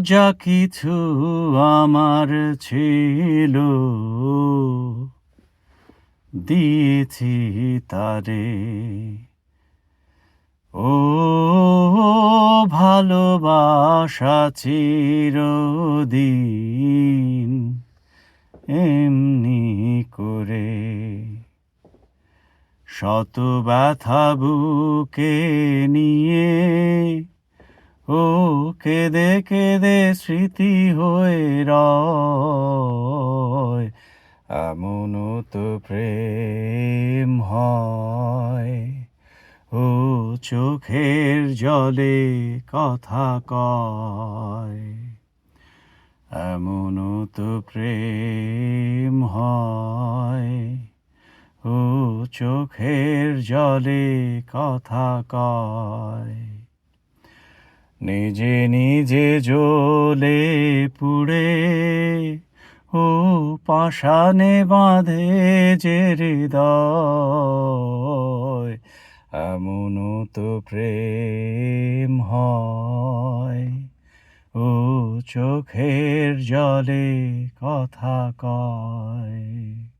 যা কিছু আমার ছিল। দিয়েছি তারে। ও ভালোবাসা চিরদিন এমনি করে। শত ব্যথা বুকে নিয়ে ও কেঁদে কেঁদে স্মৃতি হয়ে রয়। তো প্রেম হয়। ও চোখের জলে কথা কয়। এমনও তো প্রেম হয়। ও চোখের জলে কথা কয়। নিজে নিজে জ্বলে পুড়ে ও পাষাণে বাঁধে যে হৃদয় এমনও তো প্রেম হয়। ও চোখের জলে কথা কয়।